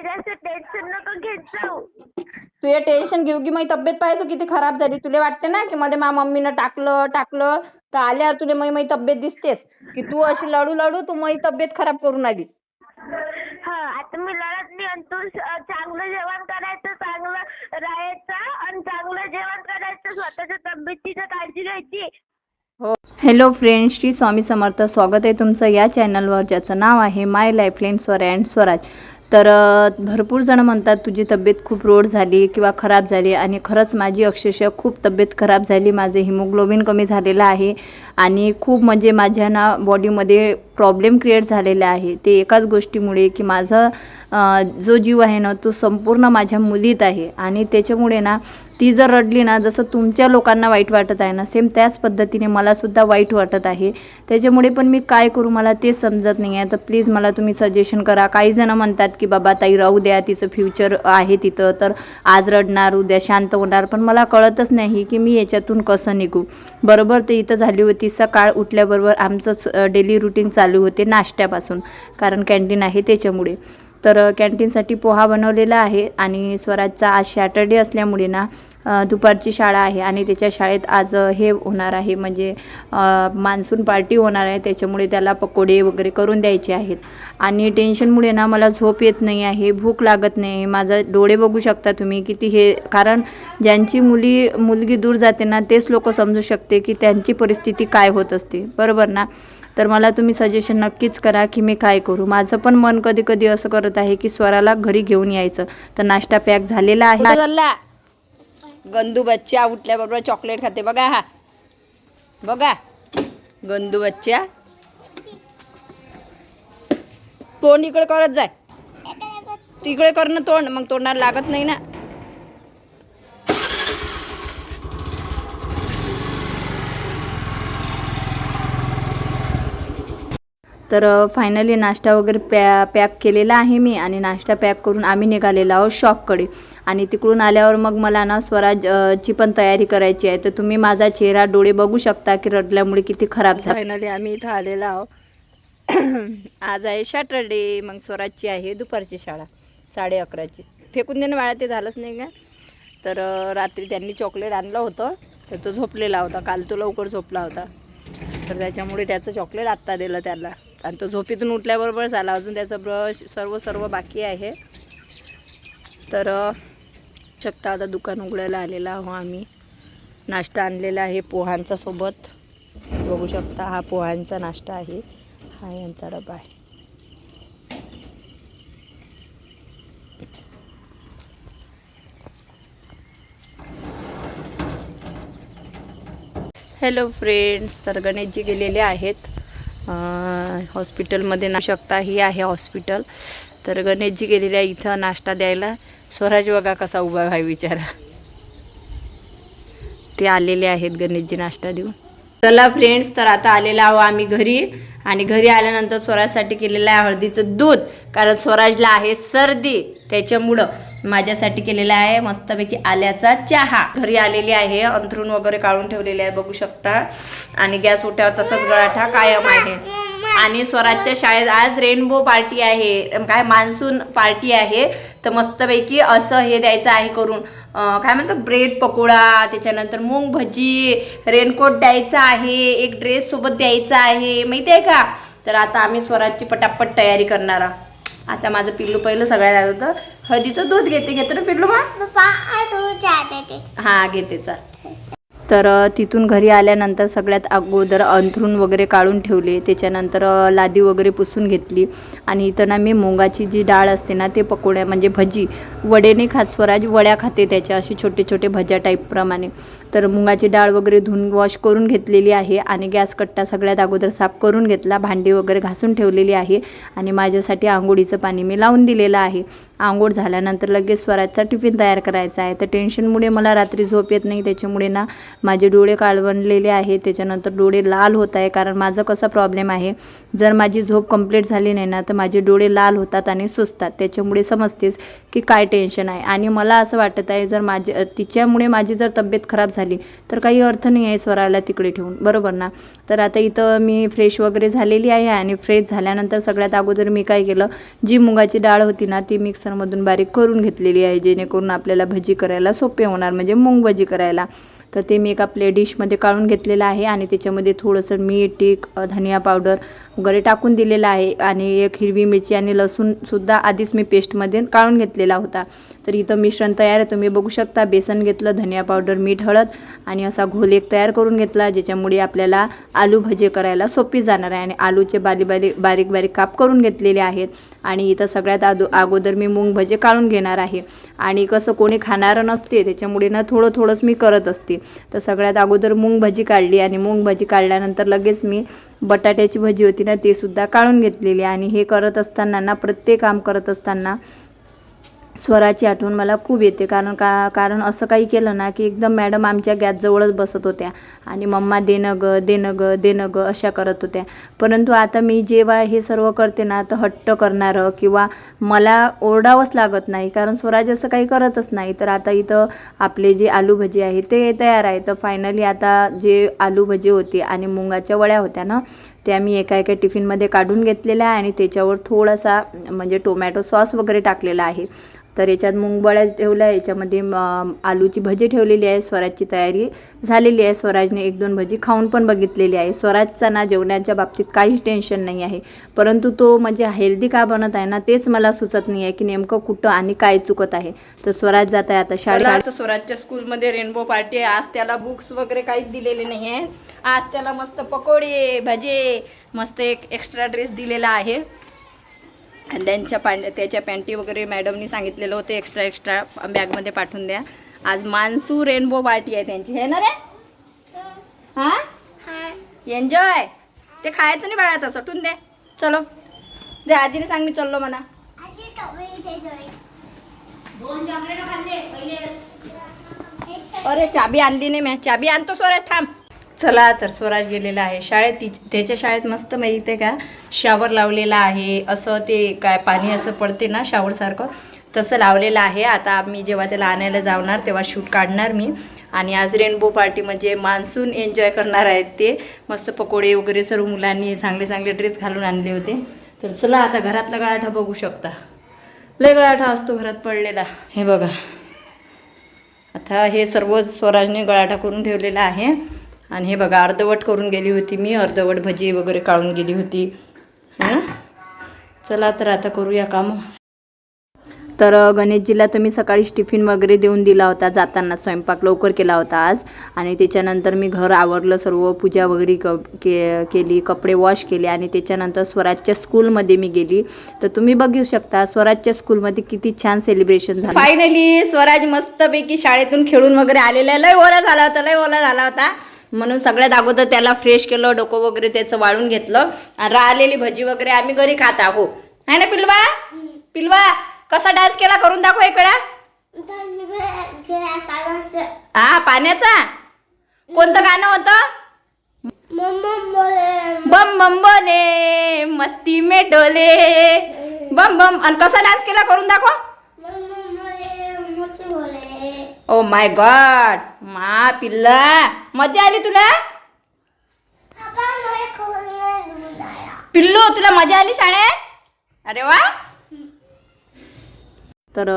जास्त टेन्शन नको घेत जाऊ. तू हे टेन्शन घेऊ की माझी तब्येत पाहिजे किती खराब झाली. तुला वाटते ना की मध्ये माझ्या मम्मीनं टाकलं टाकलं तर आल्यावर तुला माझी माझी तब्येत दिसतेस की तू अशी लढू लढू तू माझी तब्येत खराब करून आली. हा आता मी लढत नाही आणि तू स- चांगलं जेवण करायचं चांगलं राहायचं आणि चांगलं जेवण करायचं स्वतःच्या तब्येतीची काळजी घ्यायची. Hello friends Shri Swami Samarth. स्वागत आहे तुमचं या चॅनलवर ज्याचं नाव आहे my lifeline Swara and Swaraj. तर भरपूर जण म्हणतात तुझी तब्येत खूप रोड झाली किंवा खराब झाली आणि खरंच माझी अक्षरशः खूप तब्येत खराब झाली. माझे हिमोग्लोबिन कमी झालेलं आहे आणि खूप म्हणजे माझ्या ना बॉडीमध्ये प्रॉब्लेम क्रिएट झालेला आहे. ते एकाच गोष्टीमुळे की माझा जो जीव आहे ना तो संपूर्ण माझ्या मुलीत आहे. आणि त्याच्यामुळे ना ती जर रडली ना जसं तुमच्या लोकांना वाईट वाटत आहे ना सेम त्याच पद्धतीने मलासुद्धा वाईट वाटत आहे. त्याच्यामुळे पण मी काय करू मला ते समजत नाही आहे. तर प्लीज मला तुम्ही सजेशन करा. काही जणं म्हणतात की बाबा ताई राहू द्या तिचं फ्युचर आहे तिथं. तर आज रडणार उद्या शांत होणार. पण मला कळतच नाही की मी याच्यातून कसं निघू. बरोबर ते इथं झाली होती. सकाळ उठल्याबरोबर आमचं डेली रुटीन चालू चालू होते नाश्त्यापासून कारण कॅन्टीन आहे त्याच्यामुळे. तर कॅन्टीनसाठी पोहा बनवलेला आहे आणि स्वराजचा आज सॅटर्डे असल्यामुळे ना दुपारची शाळा आहे आणि त्याच्या शाळेत आज हे होणार आहे. म्हणजे मान्सून पार्टी होणार आहे त्याच्यामुळे त्याला पकोडे वगैरे करून द्यायचे आहेत. आणि टेन्शनमुळे ना मला झोप येत नाही आहे भूक लागत नाही. माझा डोळे बघू शकता तुम्ही किती हे कारण ज्यांची मुली मुलगी दूर जाते ना तेच लोक समजू शकते की त्यांची परिस्थिती काय होत असते. बरोबर ना? तर मला तुम्ही सजेशन नक्कीच करा की मी काय करू. माझं पण मन कधी कधी असं करत आहे की स्वराला घरी घेऊन यायचं. तर नाश्ता पॅक झालेला आहे. गंदू बच्चा उठल्याबरोबर चॉकलेट खाते. बघा हा. बघा. गंदू बच्चा तोंड इकडे करत जाय. तिकडे कर ना तोंड. मग तोंडाला लागत नाही ना. तर फायनली नाश्ता वगैरे पॅ पॅक केलेला आहे मी आणि नाश्ता पॅक करून आम्ही निघालेलो आहोत शॉपकडे आणि तिकडून आल्यावर मग मला ना स्वराज ची पण तयारी करायची आहे. तर तुम्ही माझा चेहरा डोळे बघू शकता की रडल्यामुळे किती खराब झाला. फायनली आम्ही इथं आलेलो आहोत. आज आहे सॅटरडे मग स्वराजची आहे दुपारची शाळा साडे अकराची. फेकून देणं वाळा ते झालंच नाही का? तर रात्री त्यांनी चॉकलेट आणलं होतं. तर तो झोपलेला होता. काल तो लवकर झोपला होता. तर त्याच्यामुळे त्याचं चॉकलेट आत्ता दिलं त्याला आणि तो झोपेतून उठल्याबरोबर झाला. अजून त्याचा ब्रश सर्व सर्व बाकी आहे. तर शकता आता दुकान उघडायला आलेला आहो आम्ही. नाश्ता आणलेला आहे पोहांचा सोबत. बघू शकता हा पोहांचा नाश्ता आहे. हा यांचा डबा आहे. हॅलो फ्रेंड्स तर गणेशजी गेलेले आहेत. हॉस्पिटलमध्ये ना शकता ही आहे हॉस्पिटल. तर गणेशजी गेलेल्या इथं नाश्ता द्यायला. स्वराज बघा कसा उभा आहे विचारा. ते आलेले आहेत गणेशजी नाश्ता देऊन. चला फ्रेंड्स तर आता आलेला आहो आम्ही घरी. आणि घरी आल्यानंतर स्वराजसाठी केलेलं आहे हळदीचं दूध. कारण स्वराजला आहे सर्दी त्याच्यामुळं. माझ्यासाठी केलेला आहे. मस्तपैकी आल्याचा चहा. घरी आलेली आहे. अंथरून वगैरे काढून ठेवलेले आहे. बघू शकता. आणि गॅस उठ्यावर तसंच गळाठा कायम आहे. आणि स्वराजच्या शाळेत आज रेनबो पार्टी आहे. काय मान्सून पार्टी आहे. तर मस्तपैकी असं हे द्यायचं आहे करून. काय म्हणतात? ब्रेड पकोडा त्याच्यानंतर मूग भजी रेनकोट द्यायचा आहे. एक ड्रेस सोबत द्यायचा आहे. माहिती आहे का? तर आता आम्ही स्वराजची पटापट तयारी करणार आता माझं पिल्लू पहिलं सगळ्यात आलं होतं. हळदीचं दूध घेते घेतो ना पिल्लू मा? पप्पा तू जाते हा घेते चल. तर तिथून घरी आल्यानंतर सगळ्यात अगोदर अंथरून वगैरे काढून ठेवले. त्याच्यानंतर लादी वगैरे पुसून घेतली. आणि इथं ना मी मुगाची जी डाळ असते ना ते पकोड्या म्हणजे भजी वडे नाही खात स्वराज वड्या खाते त्याच्या असे छोटे छोटे भज्या टाईपप्रमाणे तर मुगाची डाळ वगैरे धुवून वॉश करून घेतलेली आहे. आणि गॅस कट्टा सगळ्यात अगोदर साफ करून घेतला. भांडी वगैरे घासून ठेवलेली आहे. आणि माझ्यासाठी आंघोळीचं पाणी मी लावून दिलेलं आहे. आंघोळ झाल्यानंतर लगेच स्वराजचा टिफिन तयार करायचा आहे. तर टेन्शनमुळे मला रात्री झोप येत नाही. त्याच्यामुळे ना माझे डोळे काळवणलेले आहे त्याच्यानंतर डोळे लाल होत आहे कारण माझा कसा प्रॉब्लेम आहे? जर माझी झोप कंप्लीट झाली नाही ना तर माझे डोळे लाल होतात आणि सुचतात त्याच्यामुळे समजतेच की काय टेन्शन आहे. आणि मला असं वाटत आहे जर माझे तिच्यामुळे माझी जर तब्येत खराब झाली तर काही अर्थ नाही आहे स्वराला तिकडे ठेवून. बरोबर ना? तर आता इथं मी फ्रेश वगैरे झालेली आहे आणि फ्रेश झाल्यानंतर सगळ्यात अगोदर मी काय केलं जी मुगाची डाळ होती ना ती मिक्सर मिक्सरमधून बारीक करून घेतलेली आहे जेणेकरून आपल्याला भजी करायला सोपे होणार म्हणजे मूग भजी करायला. तर ते मी एका प्ले डिशमध्ये काढून घेतलेलं आहे आणि त्याच्यामध्ये थोडंसं मीठ टीक धनिया पावडर वगैरे टाकून दिलेलं आहे आणि एक हिरवी मिरची आणि लसूणसुद्धा आधीच मी पेस्टमध्ये काढून घेतलेला होता. तर इथं मिश्रण तयार आहे तुम्ही बघू शकता बेसन घेतलं धनिया पावडर मीठ हळद आणि असा घोल एक तयार करून घेतला ज्याच्यामुळे आपल्याला आलू भजे करायला सोपी जाणार आहे. आणि आलूचे बारी बारीक बारीक बारीक काप करून घेतलेले आहेत. आणि इथं सगळ्यात आदो अगोदर मी मूग भजे काढून घेणार आहे. आणि कसं कोणी खाणारं नसते त्याच्यामुळे ना थोडं थोडंच मी करत असते. तर सगळ्यात अगोदर मूग भजी काढली आणि मूग भजी काढल्यानंतर लगेच मी बटाट्याची भजी होती ना ते सुद्धा काढून घेतलेली. आणि हे करत असताना ना प्रत्येक काम करत असताना स्वराची आठवण मला खूप येते. कारण का कारण असं काही केलं ना की एकदम मॅडम आमच्या गॅसजवळच बसत होत्या. आणि मम्मा देणं ग देणं ग देणं ग अशा करत होत्या. परंतु आता मी जेव्हा हे सर्व करते ना तर हट्ट करणारं किंवा मला ओरडावंच लागत नाही. कारण स्वराज असं काही करतच नाही. तर आता इथं आपले जे आलू भजी आहे ते तयार आहे. तर फायनली आता जे आलू भजी होते आणि मुंगाच्या वळ्या होत्या ना त्या मी एका एका टिफिनमध्ये काढून घेतलेल्या आहे. आणि त्याच्यावर थोडासा म्हणजे टोमॅटो सॉस वगैरे टाकलेला आहे. तर याच्यात मुंगबळ्या ठेवल्या याच्यामध्ये आलूची भजी ठेवलेली आहे स्वराजची तयारी झालेली आहे. स्वराजने एक दोन भजी खाऊन पण बघितलेली आहे. स्वराजचा ना जेवणाच्या बाबतीत काहीच टेन्शन नाही आहे. परंतु तो म्हणजे हेल्दी का बनत आहे ना तेच मला सुचत नाही आहे की नेमकं कुठं आणि काय चुकत आहे. तर स्वराज जात आहे आता शाळेत. स्वराजच्या स्कूलमध्ये रेनबो पार्टी आहे. आज त्याला बुक्स वगैरे काहीच दिलेले नाही आहे. आज त्याला मस्त पकोडे भजे मस्त एक एक्स्ट्रा ड्रेस दिलेला आहे. त्यांच्या पांड त्याच्या पॅन्टी वगैरे मॅडमनी सांगितलेलं होतं एक्स्ट्रा एक्स्ट्रा बॅगमध्ये पाठवून द्या. आज मानसू रेनबो पार्टी आहे त्यांची. हे ना रे? हां? एन्जॉय ते खायचं नाही बाळा तसं. टून दे. चलो. दे आजीने सांग मी चललो म्हणा. अरे चाबी आणली नाही मी. चाबी आणतो स्वराज थांब. चला तर स्वराज गेलेला आहे. शाळेत ती त्याच्या शाळेत मस्त माहिती आहे का शावर लावलेला आहे. असं ते काय पाणी असं पडते ना शावरसारखं तसं लावलेलं आहे. आता मी जेव्हा त्याला आणायला जाणार तेव्हा शूट काढणार मी. आणि आज रेनबो पार्टी म्हणजे मान्सून एन्जॉय करणार आहेत ते. मस्त पकोडे वगैरे सर्व मुलांनी चांगले चांगले ड्रेस घालून आणले होते. तर चला आता घरातला गळाठा बघू शकता. लय गळाठा असतो घरात पडलेला. हे बघा. आता हे सर्व स्वराजने गळाठा करून ठेवलेला आहे. आणि हे बघा अर्धवट करून गेली होती मी अर्धवट भजी वगैरे काढून गेली होती. है? ना चला तर आता करूया काम. तर गणेशजीला तर मी सकाळीच टिफिन वगैरे देऊन दिला होता जाताना स्वयंपाक लवकर केला होता आज. आणि त्याच्यानंतर मी घर आवरलं सर्व पूजा वगैरे क के केली कपडे वॉश केले आणि त्याच्यानंतर स्वराजच्या स्कूलमध्ये मी गेली. तर तुम्ही बघू शकता स्वराजच्या स्कूलमध्ये किती छान सेलिब्रेशन झालं. फायनली स्वराज मस्तपैकी शाळेतून खेळून वगैरे आलेला आहे. लय ओला झाला होता लय ओला झाला होता. म्हणून सगळ्यात अगोदर त्याला फ्रेश केलं डोकं वगैरे त्याचं वाळून घेतलं. आणि राहिलेली भजी वगैरे आम्ही घरी खात आहो आहे ना पिलवा? पिलवा कसा डान्स केला करून दाखव एक वेळा हा पाण्याचा? कोणतं गाणं होतं? बम बम बोले मस्ती मे डोले. बम बम आणि कसा डान्स केला करून दाखव. ओ माय गॉड मा पिल्ला. मजा आली तुला? पिल्लू तुला मजा आली शाळेत? अरे वा. तर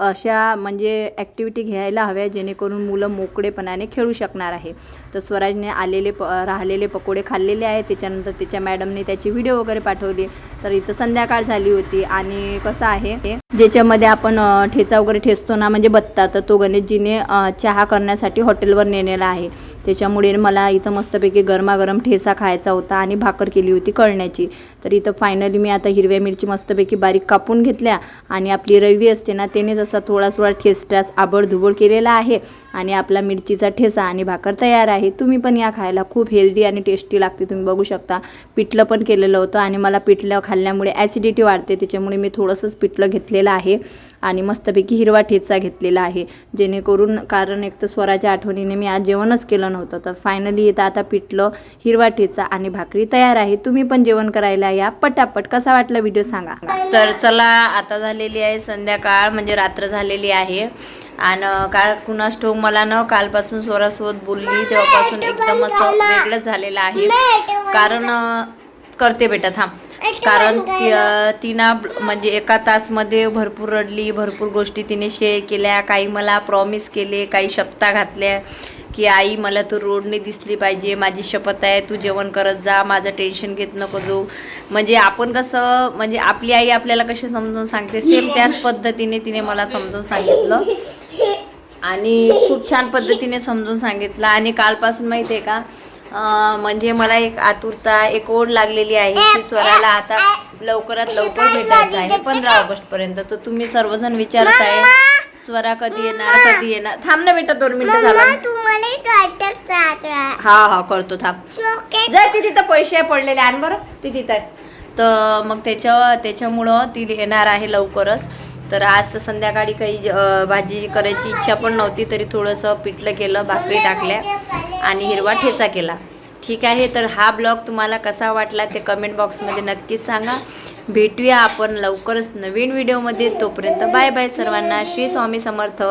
अशा म्हणजे ॲक्टिव्हिटी घ्यायला हव्या जेणेकरून मुलं मोकळेपणाने खेळू शकणार आहे. तर स्वराजने आलेले प राहिलेले पकोडे खाल्लेले आहेत. त्याच्यानंतर त्याच्या मॅडमने त्याची व्हिडिओ वगैरे पाठवली. तर इथं संध्याकाळ झाली होती आणि कसं आहे ज्याच्यामध्ये आपण ठेचा वगैरे ठेचतो ना म्हणजे बत्ता तर तो गणेशजीने चहा करण्यासाठी हॉटेलवर नेलेला आहे. त्याच्यामुळे मला इथं मस्तपैकी गरमागरम ठेचा खायचा होता आणि भाकर केली होती कळण्याची. तर इथं फायनली मी आता हिरव्या मिरची मस्तपैकी बारीक कापून घेतल्या आणि आपली रवी असते ना त्यानेच असा थोडा थोडा ठेसटास आबडधुबड केलेला आहे. आणि आपला मिरचीचा ठेसा आणि भाकर तयार आहे. तुम्ही पण या खायला खूप हेल्दी आणि टेस्टी लागते. तुम्ही बघू शकता. पिठलं पण केलेलं होतं आणि मला पिठलं खाल्ल्यामुळे ॲसिडिटी वाढते. त्याच्यामुळे मी थोडंसंच पिठलं घेतलेलं आहे. आणि मस्तपैकी हिरवा ठेचा घेतलेला आहे. जेणेकरून कारण एक तर स्वराच्या आठवणीने मी आज जेवणच केलं नव्हतं. तर फायनली येतं आता पिठलं हिरवा ठेचा आणि भाकरी तयार आहे. तुम्ही पण जेवण करायला या. पटापट कसा वाटला व्हिडिओ सांगा. तर चला आता झालेली आहे संध्याकाळ म्हणजे रात्र झालेली आहे. आणि काल ठोक मला न कालपासून स्वरासोबत बोलली तेव्हापासून एकदम असं वेगळंच झालेलं आहे. कारण करते बेटा थांब. कारण तिनं म्हणजे एका तासमध्ये भरपूर रडली भरपूर गोष्टी तिने शेअर केल्या काही मला प्रॉमिस केले काही शपथा घातल्या की आई मला तू रोडने दिसली पाहिजे माझी शपथ आहे तू जेवण करत जा माझं टेन्शन घेत नको जाऊ. म्हणजे आपण कसं म्हणजे आपली आई आपल्याला कशी समजून सांगते? सेम त्याच पद्धतीने तिने मला समजून सांगितलं. आणि खूप छान पद्धतीने समजून सांगितलं. आणि कालपासून माहिती आहे का म्हणजे मला एक आतुरता एक ओढ लागलेली आहे की स्वराला आता लवकरात लवकर भेटायचं आहे. पंधरा ऑगस्ट पर्यंत तर तुम्ही सर्वजण विचारत आहे स्वरा कधी येणार कधी येणार? थांब ना बेटा दोन मिनिटं झाला हा हा करतो थांब. जा ती तिथं पैसे पडलेले आण बरं ती तिथं. तर मग त्याच्या त्याच्यामुळं ती येणार आहे लवकरच. तर आज संध्याकाळी काही भाजी करायची इच्छा पण नव्हती तरी थोडंसं पिठलं केलं भाकरी टाकल्या आणि हिरवा ठेचा केला. ठीक आहे तर हा ब्लॉग तुम्हाला कसा वाटला ते कमेंट बॉक्समध्ये नक्कीच सांगा. भेटूया आपण लवकरच नवीन व्हिडिओमध्ये तोपर्यंत बाय बाय सर्वांना. श्री स्वामी समर्थ.